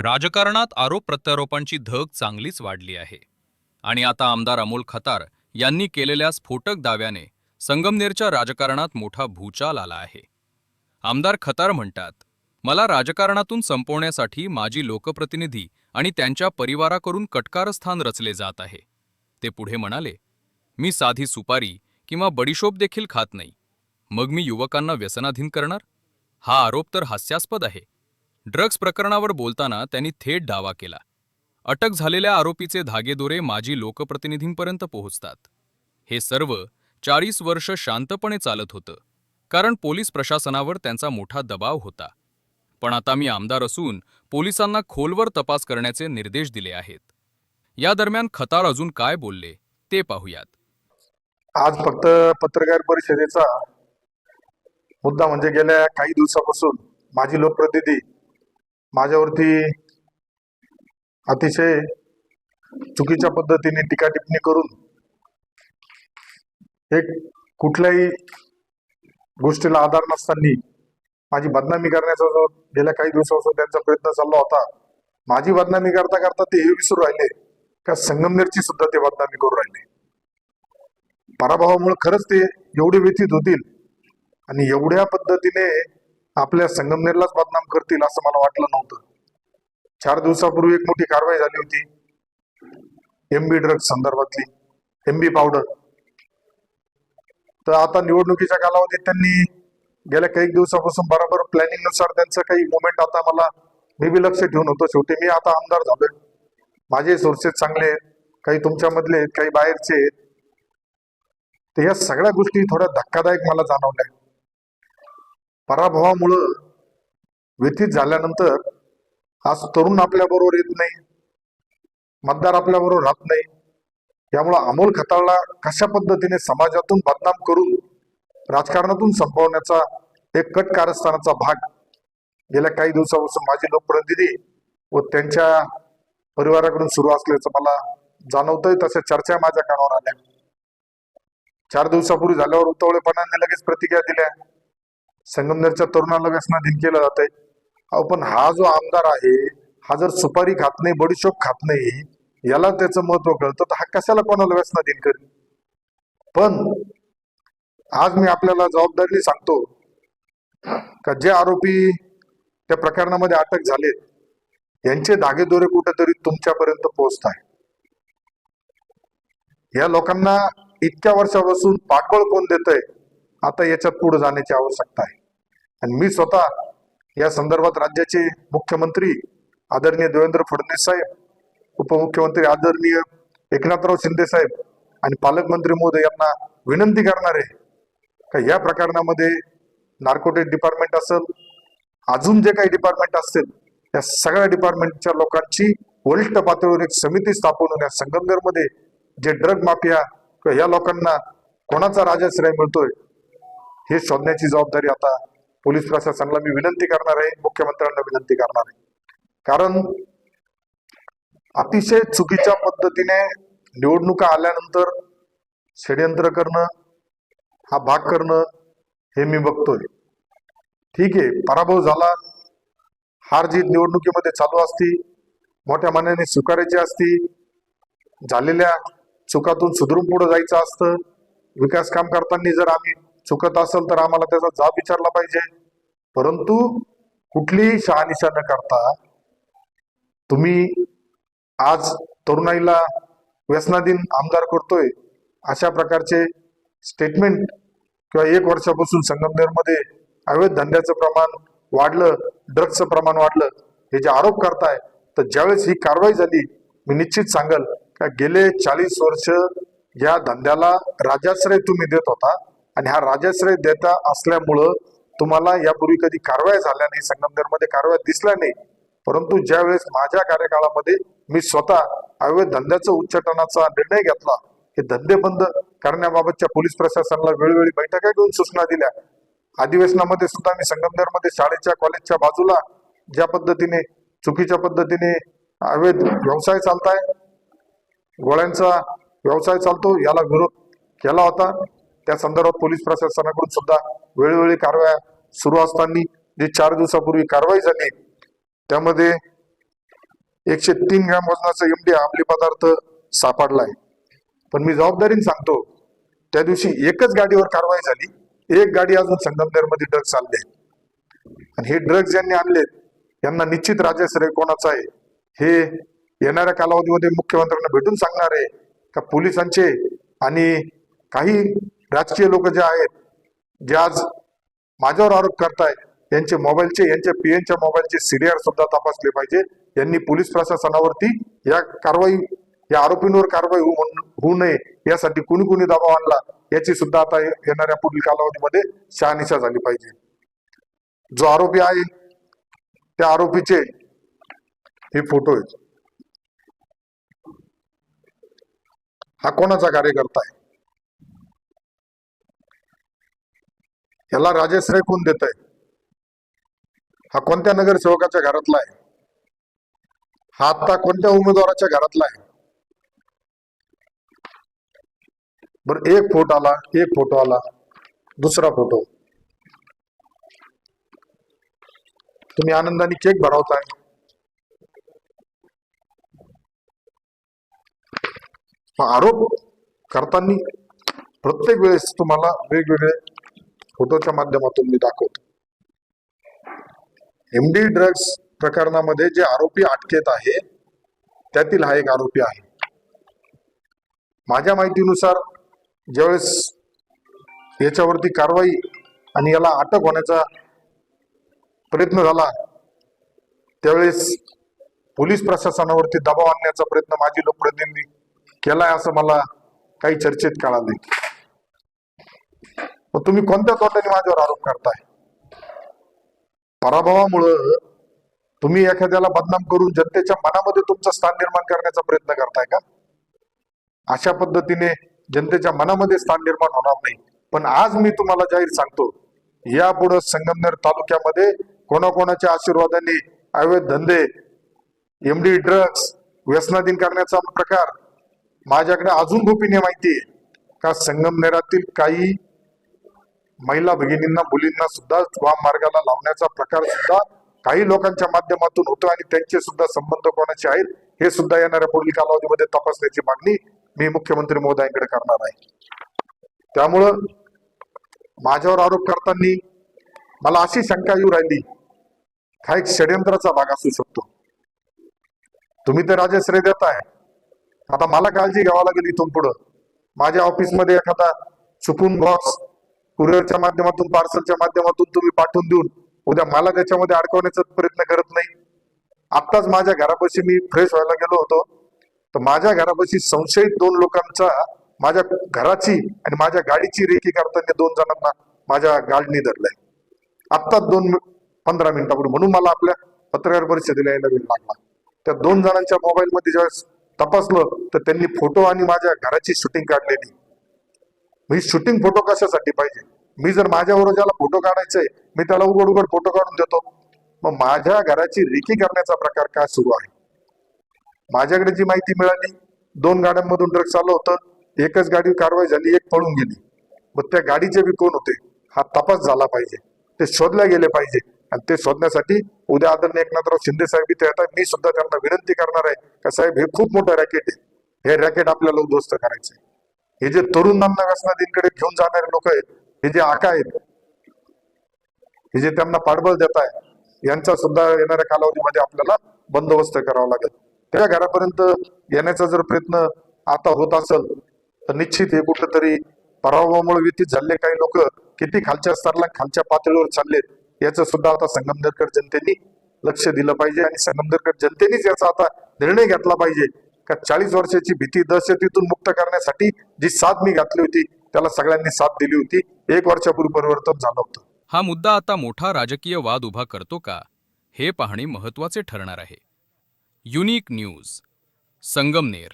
राजकारणात आरोप प्रत्यारोपांची धग चांगलीच वाढली आहे. आणि आता आमदार अमोल खतार यांनी केलेल्या स्फोटक दाव्याने संगमनेरच्या राजकारणात मोठा भूचाल आला आहे. आमदार खतार म्हणतात मला राजकारणातून संपवण्यासाठी माजी लोकप्रतिनिधी आणि त्यांच्या परिवाराकडून कटकारस्थान रचले जात आहे. ते पुढे म्हणाले मी साधी सुपारी किंवा बडीशोप देखील खात नाही. मग मी युवकांना व्यसनाधीन करणार? हा आरोप तर हास्यास्पद आहे. ड्रग्ज प्रकरणावर बोलताना त्यांनी थेट दावा केला. अटक झालेल्या आरोपीचे धागेदोरे माजी लोकप्रतिनिधींपर्यंत पोहोचतात. हे सर्व चाळीस वर्ष शांतपणे चालत होतं कारण पोलीस प्रशासनावर त्यांचा मोठा दबाव होता. पण आता मी आमदार असून पोलिसांना खोलवर तपास करण्याचे निर्देश दिले आहेत. या दरम्यान खतार अजून काय बोलले ते पाहूयात. आज फक्त पत्रकार परिषदेचा मुद्दा म्हणजे गेल्या काही दिवसापासून माजी लोकप्रतिनिधी माझ्यावरती अतिशय चुकीच्या पद्धतीने टीका टिप्पणी करून एक कुठल्याही गोष्टीला आधार नसताना माझी बदनामी करण्याचा जो गेल्या काही दिवसापासून त्यांचा प्रयत्न चालला होता माझी बदनामी करता करता ते हे विसरू राहिले. का संगमनेरची सुद्धा ते बदनामी करू राहिले. पराभवामुळे खरंच ते एवढे व्यथित होतील आणि एवढ्या पद्धतीने आपल्या संगमनेरलाच बदनाम करतील असं मला वाटलं नव्हतं. चार दिवसापूर्वी एक मोठी कारवाई झाली होती. एमबी ड्रग्ज संदर्भातली. एमबी पावडर तर आता निवडणुकीच्या कालावधीत त्यांनी गेल्या काही दिवसापासून बरोबर प्लॅनिंगनुसार त्यांचं काही मुवमेंट आता मला मी बी लक्ष ठेवून होतो. शेवटी मी आता आमदार झालोय. माझे सोर्सेस चांगले आहेत. काही तुमच्यामधले आहेत काही बाहेरचे आहेत. तर या सगळ्या गोष्टी थोड्या धक्कादायक मला जाणवल्या. पराभवामुळं व्यथित झाल्यानंतर आज तरुण आपल्या बरोबर येत नाही मतदार आपल्या बरोबर राहत नाही. यामुळं अमोल खताळला कशा पद्धतीने समाजातून बदनाम करून राजकारणातून संपवण्याचा एक कट कारस्थानाचा भाग गेल्या काही दिवसापासून माझे लोकप्रतिनिधी व त्यांच्या परिवाराकडून सुरू असल्याचं मला जाणवतंय तशा चर्चा माझ्या कानावर आल्या. चार दिवसापूर्वी झाल्यावर उतावळेपणाने लगेच प्रतिक्रिया दिल्या. संगमनेरच्या तरुणाला व्यसनाधीन केलं जातंय. अहो पण हा जो आमदार आहे हा जर सुपारी खात नाही बडीशोप खात नाही याला त्याचं महत्त्व कळतं तर हा कशाला कोणाला व्यसनाधीन करेल? पण आज मी आपल्याला जबाबदारीने सांगतो का जे आरोपी त्या प्रकरणामध्ये अटक झालेत यांचे धागेदोरे कुठेतरी तुमच्यापर्यंत पोहोचत आहे या लोकांना इतक्या वर्षापासून पाठबळ कोण देतंय आता याच्यात पुढे जाण्याची आवश्यकता आहे. आणि मी स्वतः या संदर्भात राज्याचे मुख्यमंत्री आदरणीय देवेंद्र फडणवीस साहेब उपमुख्यमंत्री आदरणीय एकनाथराव शिंदे साहेब आणि पालकमंत्री मोदी यांना विनंती करणार आहे का या प्रकरणामध्ये नार्कोटिक डिपार्टमेंट असेल अजून जे काही डिपार्टमेंट असतील या सगळ्या डिपार्टमेंटच्या लोकांची वरिष्ठ पातळीवर एक समिती स्थापन या संगमनेरमध्ये जे ड्रग माफिया किंवा या लोकांना कोणाचा राजाश्रय मिळतोय हे शोधण्याची जबाबदारी आता पोलीस प्रशासनाला मी विनंती करणार आहे मुख्यमंत्र्यांना विनंती करणार आहे. कारण अतिशय चुकीच्या पद्धतीने निवडणुका आल्यानंतर षडयंत्र करणं हा भाग करणं हे मी बघतोय. ठीक आहे पराभव झाला हार जीत निवडणुकीमध्ये चालू असती मोठ्या मनाने स्वीकारायची असती झालेल्या चुकातून सुधरून पुढे जायचं असतं विकास काम करताना जर आम्ही चुकत असेल तर आम्हाला त्याचा जाब विचारला पाहिजे. परंतु कुठलीही शहानिशा न करता तुम्ही आज तरुणाईला व्यसनाधीन आमदार करतोय अशा प्रकारचे स्टेटमेंट किंवा एक वर्षापासून संगमनेरमध्ये अवैध धंद्याचं प्रमाण वाढलं ड्रग्सचं प्रमाण वाढलं हे जे आरोप करताय तर ज्यावेळेस ही कारवाई झाली मी निश्चित सांगल का गेले चाळीस वर्ष या धंद्याला राजाश्रय तुम्ही देत होता आणि हा राजाश्रय देता असल्यामुळं तुम्हाला यापूर्वी कधी कारवाया झाल्या नाही संगमनेरमध्ये कारवाया दिसल्या नाही. परंतु ज्यावेळेस माझ्या कार्यकाळामध्ये मी स्वतः अवैध धंद्याचं उच्चाटनाचा निर्णय घेतला हे धंदे बंद करण्याबाबतच्या पोलीस प्रशासनाला वेळोवेळी बैठका घेऊन सूचना दिल्या. अधिवेशनामध्ये सुद्धा मी संगमनेरमध्ये शाळेच्या कॉलेजच्या बाजूला ज्या पद्धतीने चुकीच्या पद्धतीने अवैध व्यवसाय चालताय गोळ्यांचा व्यवसाय चालतो याला विरोध केला होता. त्या संदर्भात पोलीस प्रशासनाकडून सुद्धा वेळोवेळी कारवाया सुरू असताना जे चार दिवसापूर्वी कारवाई झाली त्यामध्ये एकशे तीन ग्रॅम वजनाचा एमडी अंमली पदार्थ सापडलाय पण मी जबाबदारीने सांगतो त्या दिवशी एकच गाडीवर कारवाई झाली एक गाडी अजून संगमनेरमध्ये ड्रग्ज चालले आणि हे ड्रग्ज ज्यांनी आणले यांना निश्चित राजाश्रय कोणाचा आहे हे येणाऱ्या कालावधीमध्ये मुख्यमंत्र्यांना भेटून सांगणार आहे का पोलिसांचे आणि काही राजकीय लोक जे आहेत जे आज माझ्यावर आरोप करताय यांचे मोबाईलचे यांच्या पीएनच्या मोबाईलचे सीडीआर सुद्धा तपासले पाहिजे. यांनी पोलीस प्रशासनावरती या कारवाई या आरोपींवर कारवाई होऊ नये यासाठी कुणी कुणी दबाव आणला याची सुद्धा आता येणाऱ्या पुढील कालावधीमध्ये शहानिशा झाली पाहिजे. जो आरोपी आहे त्या आरोपीचे हे फोटो आहेत. हा कोणाचा कार्यकर्ता आहे? याला राजश्रय कोण देत आहे हा कोणत्या नगरसेवकाच्या घरातला आहे? हा आता कोणत्या उमेदवाराच्या घरातला आहे? बर एक फोटो आला एक फोटो आला दुसरा फोटो तुम्ही आनंदाने केक भरवताय. आरोप करताना प्रत्येक वेळेस तुम्हाला वेगवेगळे फोटोच्या माध्यमातून मी दाखवतो. एमडी ड्रग्स प्रकरणामध्ये जे आरोपी अटकेत आहे त्यातील हा एक आरोपी आहे. माझ्या माहितीनुसार ज्यावेळेस याच्यावरती कारवाई आणि याला अटक होण्याचा प्रयत्न झाला त्यावेळेस पोलीस प्रशासनावरती दबाव आणण्याचा प्रयत्न माझी लोकप्रतिनिधी केलाय असं मला काही चर्चेत कळाले मग तुम्ही कोणत्या तोंडाने माझ्यावर आरोप करताय? पराभवामुळं तुम्ही एखाद्याला बदनाम करून जनतेच्या मनामध्ये तुमचं स्थान निर्माण करण्याचा प्रयत्न करताय का? अशा पद्धतीने जनतेच्या मनामध्ये स्थान निर्माण होणार नाही. पण आज मी तुम्हाला जाहीर सांगतो यापुढे संगमनेर तालुक्यामध्ये कोणाकोणाच्या आशीर्वादाने अवैध धंदे एमडी ड्रग्स व्यसनाधीन करण्याचा प्रकार माझ्याकडे अजून गोपीनीय माहिती आहे. का संगमनेरातील काही महिला भगिनींना मुलींना सुद्धा वाम मार्गाला लावण्याचा प्रकार सुद्धा काही लोकांच्या माध्यमातून होतो आणि त्यांचे सुद्धा संबंध कोणाचे आहेत हे सुद्धा येणाऱ्या पुढील कालावधीमध्ये तपासण्याची मागणी मी मुख्यमंत्री महोदयांकडे करणार आहे. त्यामुळं माझ्यावर आरोप करताना मला अशी शंका येऊ राहिली. हा एक षडयंत्राचा भाग असू शकतो. तुम्ही तर राजश्रय देताय आता मला काळजी घ्यावा लागेल इथून पुढं. माझ्या ऑफिसमध्ये एखादा चुकून बॉक्स कुरिअरच्या माध्यमातून पार्सलच्या माध्यमातून तुम्ही पाठवून देऊन उद्या मला त्याच्यामध्ये अडकवण्याचा प्रयत्न करत नाही. आत्ताच माझ्या घरापाशी मी फ्रेश व्हायला गेलो होतो. तर माझ्या घरापाशी संशयित दोन लोकांचा माझ्या घराची आणि माझ्या गाडीची रेकी करताना दोन जणांना माझ्या गाडीने धरलंय. आत्ताच दोन पंधरा मिनिटापूर्वी म्हणून मला आपल्या पत्रकार परिषदेला यायला वेळ लागला. त्या दोन जणांच्या मोबाईलमध्ये ज्यावेळेस तपासलं तर त्यांनी फोटो आणि माझ्या घराची शूटिंग काढलेली. मी शूटिंग फोटो कशासाठी पाहिजे? मी जर माझ्याबरोबर ज्याला फोटो काढायचंय मी त्याला उघड उघड फोटो काढून देतो. मग माझ्या घराची रेकी करण्याचा प्रकार काय सुरू आहे? माझ्याकडे जी माहिती मिळाली दोन गाड्यांमधून ट्रक चालू होतं एकच गाडी कारवाई झाली एक पळून गेली. मग त्या गाडीचे बी कोण होते? हा तपास झाला पाहिजे. ते शोधल्या गेले पाहिजे. आणि ते शोधण्यासाठी उद्या आदरणीय एकनाथराव शिंदे साहेब इथे येतात. मी सुद्धा त्यांना विनंती करणार आहे का साहेब हे खूप मोठं रॅकेट आहे. हे रॅकेट आपल्याला उद्ध्वस्त करायचं आहे. हे जे तरुणांना व्यसनाधीनकडे घेऊन जाणारे लोक आहेत हे जे आका आहेत हे जे त्यांना पाठबळ देत आहे यांचा सुद्धा येणाऱ्या कालावधीमध्ये आपल्याला बंदोबस्त करावा लागेल. त्या घरापर्यंत येण्याचा जर प्रयत्न आता होत असेल तर निश्चित हे कुठंतरी पराभवामुळे व्यतीत झाले काही लोक किती खालच्या स्तराला खालच्या पातळीवर चाललेत याचं सुद्धा आता संगमनेरकर जनतेने लक्ष दिलं पाहिजे आणि संगमनेरकर जनतेनेच याचा आता निर्णय घेतला पाहिजे. का चाळीस वर्षाची भीती दहशतीतून मुक्त करण्यासाठी जी साथ मी घातली होती त्याला सगळ्यांनी साथ दिली होती. एक वर्षापूर्वी परिवर्तन झालं होतं. हा मुद्दा आता मोठा राजकीय वाद उभा करतो का हे पाहणे महत्त्वाचे ठरणार आहे. Unique news Sangamner.